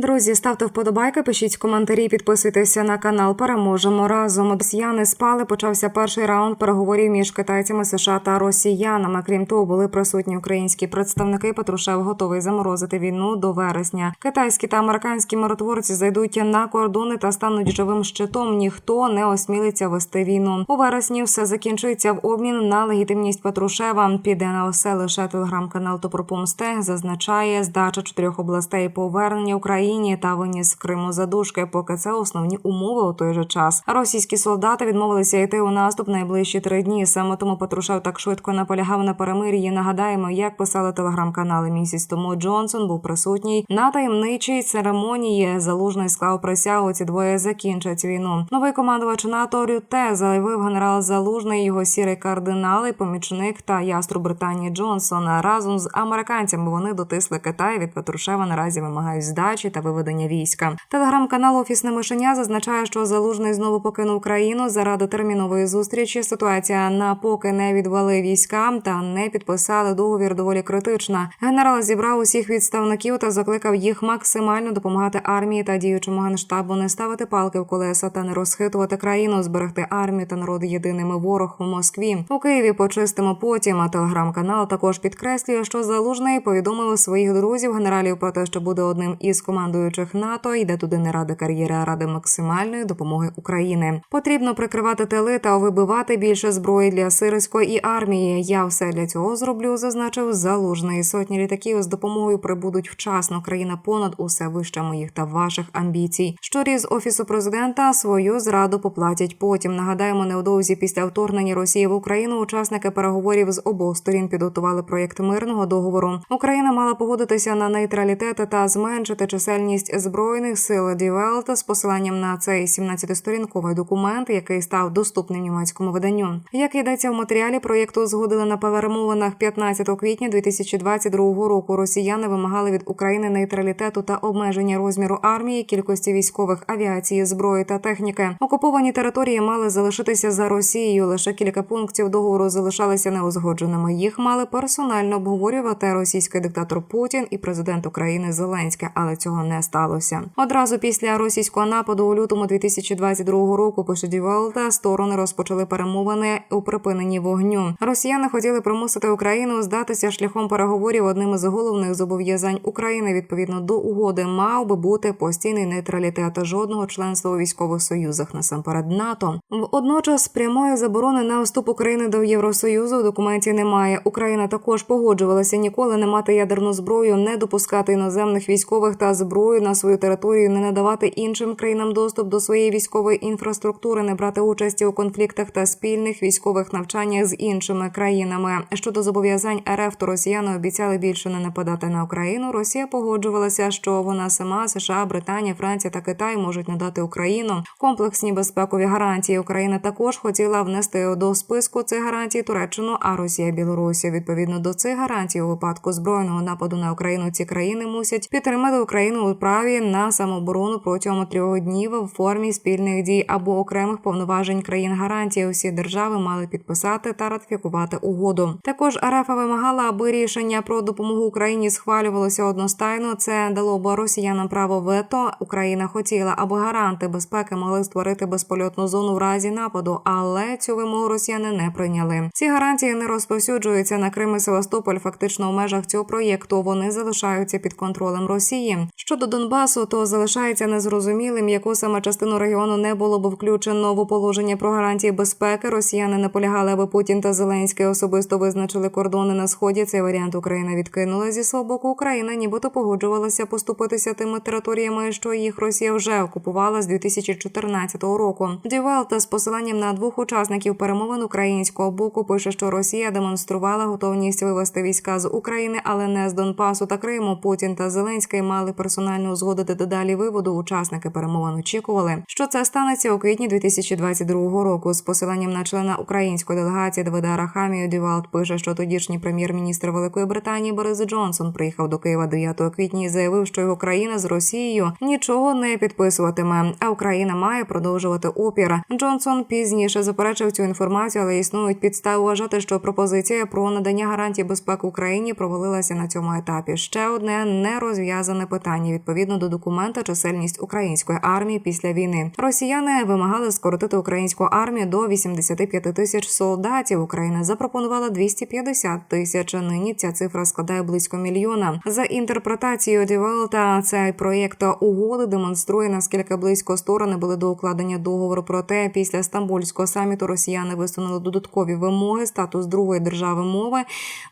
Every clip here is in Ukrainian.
Друзі, ставте вподобайки, пишіть коментарі, підписуйтеся на канал. Переможемо разом. Росіяни спали. Почався перший раунд переговорів між китайцями США та росіянами. Крім того, були присутні українські представники. Патрушев готовий заморозити війну до вересня. Китайські та американські миротворці зайдуть на кордони та стануть живим щитом. Ніхто не осмілиться вести війну. У вересні все закінчиться в обмін на легітимність Патрушева. Піде на усе лише телеграм-канал Топорпомсте зазначає здача чотирьох областей повернення Україні та виніс Криму задушки. Поки це основні умови у той же час. Російські солдати відмовилися йти у наступ найближчі три дні. Саме тому Патрушев так швидко наполягав на перемир'ї. Нагадаємо, як писали телеграм-канали місяць тому. Джонсон був присутній на таємничій церемонії. Залужний склав присягу. Ці двоє закінчать війну. Новий командувач НАТО Рюте заявив генерал Залужний, його сірий кардинал і помічник та ястру Британії Джонсона разом з американцями. Вони дотисли Китай від Петрушева. Наразі вимагають здачі та виведення війська. Телеграм-канал Офісне мишеня зазначає, що Залужний знову покинув країну заради термінової зустрічі. Ситуація на поки не відвели військам та не підписали договір. Доволі критична. Генерал зібрав усіх відставників та закликав їх максимально допомагати армії та діючому генштабу не ставити палки в колеса та не розхитувати країну, зберегти армію та народ єдиними ворог у Москві. У Києві почистимо потім. А телеграм-канал також підкреслює, що залужний повідомив своїх друзів генералів про те, що буде одним із командуючих НАТО. Йде туди не ради кар'єри, а ради максимальної допомоги України. Потрібно прикривати тили та вибивати більше зброї для сирської армії. Я все для цього зроблю, зазначив залужний. Сотні літаків з допомогою прибудуть вчасно. Країна понад усе вище моїх та ваших амбіцій. Щорі з офісу президента свою зраду поплатять потім. Нагадаємо, невдовзі після вторгнення Росії в Україну учасники переговорів з обох сторін підготували проєкт мирного договору. Україна мала погодитися на нейтралітет та зменшити чисельність збройних сил Дівелта з посиланням на цей 17-сторінковий документ, який став доступним німецькому виданню. Як йдеться в матеріалі, проєкту згодили на перемовинах 15 квітня 2022 року. Росіяни вимагали від України нейтралітету та обмеження розміру армії, кількості військових авіації, зброї та техніки. Окуповані території мали залишитися за Росією. Лише кілька пунктів договору залишалися неузгодженими. Їх мали персонально обговорювати російський диктатор Путін і президент України Зеленський, але цього сталося. Одразу після російського нападу у лютому 2022 року пише Дівелта, сторони розпочали перемовини у припиненні вогню. Росіяни хотіли примусити Україну здатися шляхом переговорів. Одним із головних зобов'язань України відповідно до угоди мав би бути постійний нейтралітет жодного членства у військових союзах насамперед НАТО. Водночас прямої заборони на вступ України до Євросоюзу в документі немає. Україна також погоджувалася ніколи не мати ядерну зброю, не допускати іноземних військових та зброю на свою територію, не надавати іншим країнам доступ до своєї військової інфраструктури, не брати участі у конфліктах та спільних військових навчаннях з іншими країнами. Щодо зобов'язань РФ, то росіяни обіцяли більше не нападати на Україну. Росія погоджувалася, що вона сама, США, Британія, Франція та Китай можуть надати Україну комплексні безпекові гарантії. Україна також хотіла внести до списку цих гарантій Туреччину, а Росія Білорусі. Відповідно до цих гарантій у випадку збройного нападу на Україну ці країни мусять підтримати Україну праві на самооборону протягом трьох днів в формі спільних дій або окремих повноважень країн гарантії. Усі держави мали підписати та ратифікувати угоду. Також РФ вимагала, аби рішення про допомогу Україні схвалювалося одностайно. Це дало б росіянам право вето. Україна хотіла, аби гаранти безпеки могли створити безпольотну зону в разі нападу, але цю вимогу росіяни не прийняли. Ці гарантії не розповсюджуються на Крим і Севастополь. Фактично у межах цього проєкту вони залишаються під контролем Росії. Щодо Донбасу, то залишається незрозумілим, яку саме частину регіону не було б включено в положення про гарантії безпеки. Росіяни наполягали, аби Путін та Зеленський особисто визначили кордони на сході. Цей варіант Україна відкинула зі свого боку. Україна нібито погоджувалася поступитися тими територіями, що їх Росія вже окупувала з 2014 року. Дівелта з посиланням на двох учасників перемовин українського боку пише, що Росія демонструвала готовність вивести війська з України, але не з Донбасу та Криму. Путін та Зеленський мали персонально узгодити дедалі виводу. Учасники перемовин очікували, що це станеться у квітні 2022 року. З посиланням на члена української делегації Давида Арахамію Дівалт пише, що тодішній прем'єр-міністр Великої Британії Борис Джонсон приїхав до Києва 9 квітня і заявив, що його країна з Росією нічого не підписуватиме, а Україна має продовжувати опір. Джонсон пізніше заперечив цю інформацію, але існують підстави вважати, що пропозиція про надання гарантій безпеки Україні провалилася на цьому етапі. Ще одне нерозв'язане питання врахування відповідно до документа чисельність української армії після війни. Росіяни вимагали скоротити українську армію до 85 тисяч солдатів. Україна запропонувала 250 тисяч. Нині ця цифра складає близько мільйона. За інтерпретацією Дівелта, цей проєкт угоди демонструє наскільки близько сторони були до укладення договору. Проте після стамбульського саміту росіяни висунули додаткові вимоги статус другої держави мови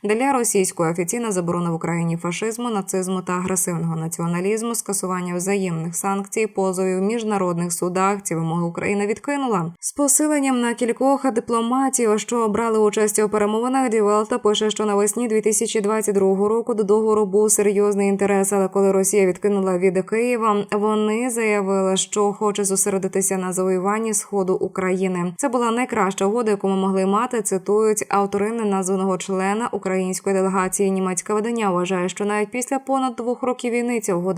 для російської офіційна заборона в Україні фашизму, нацизму та агресивного націоналізму, скасування взаємних санкцій, позовів в міжнародних судах. Ці вимоги Україна відкинула з посиленням на кількох дипломатів, що брали участь у перемовинах. Дівелта пише, що навесні 2022 року до договору був серйозний інтерес, але коли Росія відкинула від Києва, вони заявили, що хоче зосередитися на завоюванні сходу України. Це була найкраща угода, яку ми могли мати. Цитують автори неназваного члена української делегації. Німецьке видання вважає, що навіть після понад двох років війни ця угода